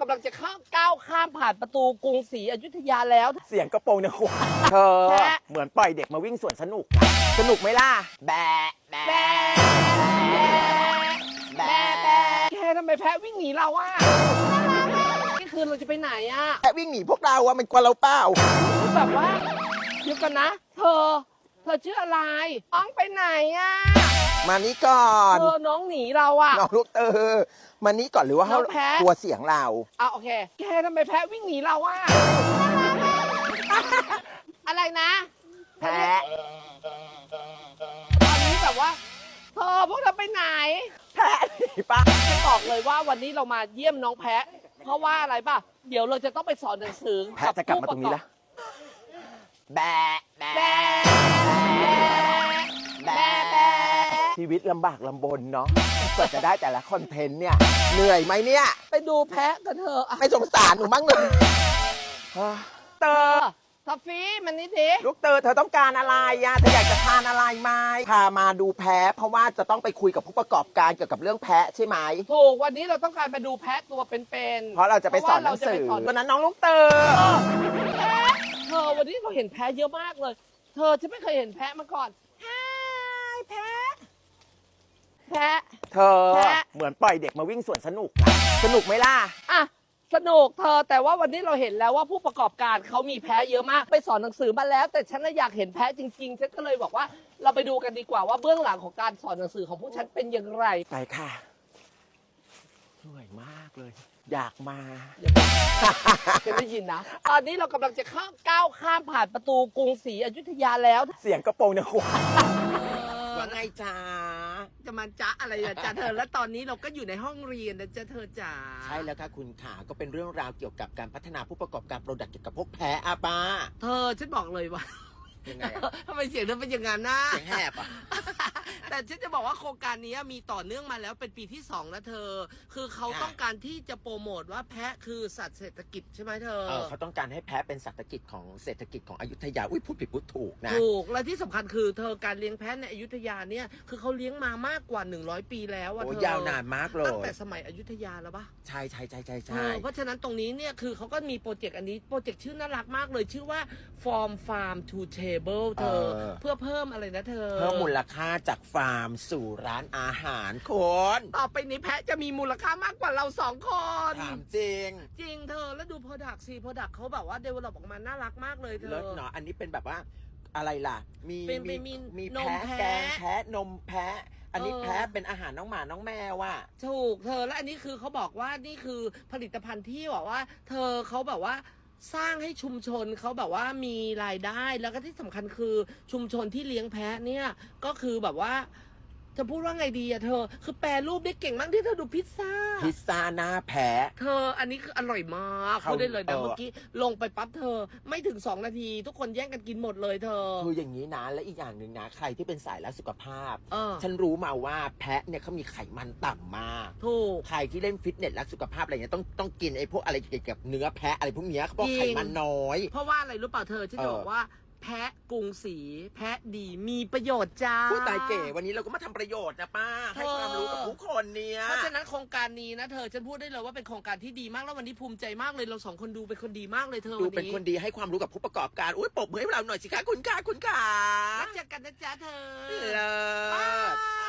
กำลังจะเข้าก้าวข้ามผ่านประตูกรุงศรีอยุธยาแล้ว เสียงกระโปรงเนี่ยขวาเธอ แพะ เหมือนปล่อยเด็กมาวิ่งสวนสนุก สนุกไหมล่ะ แบะแบะแบะแบะแบะแค่ทำไมแพ้วิ่งหนีเราอะนี่คือเราจะไปไหนอะแพะวิ่งหนีพวกเราอะมันกลัวเราเปล่า คือแบบว่าเดี๋ยวกันนะ เธอ เธอชื่ออะไรน้องไปไหนอะ มานี้ก่อนเธอน้องหนีเราอะ น้องลูกเตอมานี้ก่อนหรือว่าเขาน้องแพะกลัวเสียงเรา อะโอเค แกทำไมแพ้วิ่งหนีเราอะ อะไรนะแพะตอนนี้แบบว่าเธอพวกเราไปไหน แพะหนีปะจะบอกเลยว่าวันนี้เรามาเยี่ยมน้องแพะเพราะว่าอะไรป่ะ เดี๋ยวเราจะต้องไปสอนหนังสือแพะจะกลับมาตรงนี้ละ แบะแบะแบ ชีวิตลำบากลำบนเนาะกว่าจะได้แต่ละคอนเทนต์เนี่ย เหนื่อยไหมเนี่ย ไปดูแพะกันเถอะอะไม่สงสารหนูมั้งเลยเตอเออทัฟฟี่มันนี่ดิลูกเตอเธอต้องการอะไรอะเธออยากจะทานอะไรไหมพามาดูแพะเพราะว่าจะต้องไปคุยกับผู้ประกอบการเกี่ยวกับเรื่องแพะใช่ไหมถูกวันนี้เราต้องการไปดูแพะตัวเป็นๆเพราะเราจะไปสอนหนังสือเพราะว่าเราจะไปสอนตอนนั้นน้องลูกเตอแพะเธอวันนี้เราเห็นแพะเยอะมากเลย เธอฉันไม่เคยเห็นแพะมาก่อนฮายแพะ แพะ เธอแพะ เหมือนปล่อยเด็กมาวิ่งสวนสนุกอะสนุกไหมล่ะ อะสนุกเธอแต่ว่าวันนี้เราเห็นแล้วว่าผู้ประกอบการเขามีแพะเยอะมาก ไปสอนหนังสือมาแล้ว แต่ฉันน่ะอยากเห็นแพะจริงๆฉันก็เลยบอกว่าเราไปดูกันดีกว่าว่าเบื้องหลังของการสอนหนังสือของพวกฉันเป็นอย่างไรไปค่ะเหนื่อยมากเลย อยากมาฉันได้ยินนะตอนนี้เรากำลังจะเข้าก้าวข้ามผ่านประตูกรุงศรีอยุธยาแล้ว เสียงกระโปรงเนี่ยขวาว่าไงจ้าจะมาจ้าอะไรอะจ้าเธอ แล้วตอนนี้เราก็อยู่ในห้องเรียนนะจ้าเธอจ๋าใช่แล้วค่ะคุณขาก็เป็นเรื่องราวเกี่ยวกับการพัฒนาผู้ประกอบการโปรดักต์เกี่ยวกับพวกแพ้อาป้าเธอฉันบอกเลยว่ายังไงอะทำไมเสียงเธอเป็นอย่างนั้นนะเสียงแหบอะ แต่ฉันจะบอกว่าโครงการนี้มีต่อเนื่องมาแล้วเป็นปีที่สองนะเธอ คือเขาค่ะต้องการที่จะโปรโมทว่าแพะคือสัตว์เศรษฐกิจใช่ไหมเธอ เออเขาต้องการให้แพ้เป็นเศรษฐกิจของเศรษฐกิจของอยุธยา อุ้ยพูดผิดพูดถูกนะ ถูก และที่สำคัญคือเธอการเลี้ยงแพะในอยุธยาเนี่ย คือเขาเลี้ยงมามากกว่า 100 ปีแล้วอะโอ้เธอยาวนานมากเลตั้งยแต่สมัยอยุธยาแล้วปะใช่ใช่ใช่ใช่เอใช่ อเพราะฉะนั้นตรงนี้เนี่ยคือเขาก็มีโปรเจกต์อันนี้ โปรเจกต์ชื่อน่ารักมากเลยชื่อว่า From Farm to Table เธอเพื่อเพิ่มอะไรนะเธอ เพิ่มมูลค่าจากฟาร์มสู่ร้านอาหารคนต่อไปนี้แพะจะมีมูลค่ามากกว่าเราสองคน ถามจริงจริงเธอแล้วดูโปรดักต์สิโปรดักต์เขาแบบว่าเดเวลลอปออกมาน่ารักมากเลยเธอเลิศเนาะอันนี้เป็นแบบว่าอะไรล่ะ มีเป็นเป็นมีมีนมแพ้แพะ แกงแพ้นมแพ้อันนี้เออแพ้เป็นอาหารน้องหมาน้องแมวว่ะ ถูกเธอและอันนี้คือเขาบอกว่านี่คือผลิตภัณฑ์ที่บอกว่า เธอเขาแบบว่า สร้างให้ชุมชนเขาแบบว่ามีรายได้แล้วก็ที่สำคัญคือชุมชนที่เลี้ยงแพะเนี่ยก็คือแบบว่า จะพูดว่าไงดีอะเธอ คือแปรรูปได้เก่งมากที่เธอดูพิซซ่า พิซซ่าหน้าแพ้ เธออันนี้คืออร่อยมากเขาพูดได้เลยนะเออ เมื่อกี้ลงไปปั๊บเธอไม่ถึงสองนาที ทุกคนแย่งกันกินหมดเลยเธอ คืออย่างนี้นะ และอีกอย่างหนึ่งนะ ใครที่เป็นสายรักสุขภาพ เออฉันรู้มาว่าแพะเนี่ยเขามีไขมันต่ำมาก ถูก ใครที่เล่นฟิตเนสรักสุขภาพอะไรเงี้ยต้องต้องกินไอ้พวกอะไรเกี่ยวกับเนื้อแพะอะไรพวกเนี้ยเขาบอกจริง ไขมันน้อย เพราะว่าอะไรรู้เปล่าเธอฉันจะเออบอกว่า แพะกรุงศรีแพะดีมีประโยชน์จ้า ผู้ตายเก๋วันนี้เราก็มาทำประโยชน์นะป้า ให้เออความรู้กับผู้คนเนี่ย เพราะฉะนั้นโครงการนี้นะเธอฉันพูดได้เลยว่าเป็นโครงการที่ดีมากแล้ววันนี้ภูมิใจมากเลยเราสองคนดูเป็นคนดีมากเลยเธอดูวันเป็นนี้คนดีให้ความรู้กับผู้ประกอบการ อุ้ยปรบมือให้เราหน่อยสิคะคุณค่ะคุณค่ะแล้วเจอกันนะจ๊ะเธอ เลิศ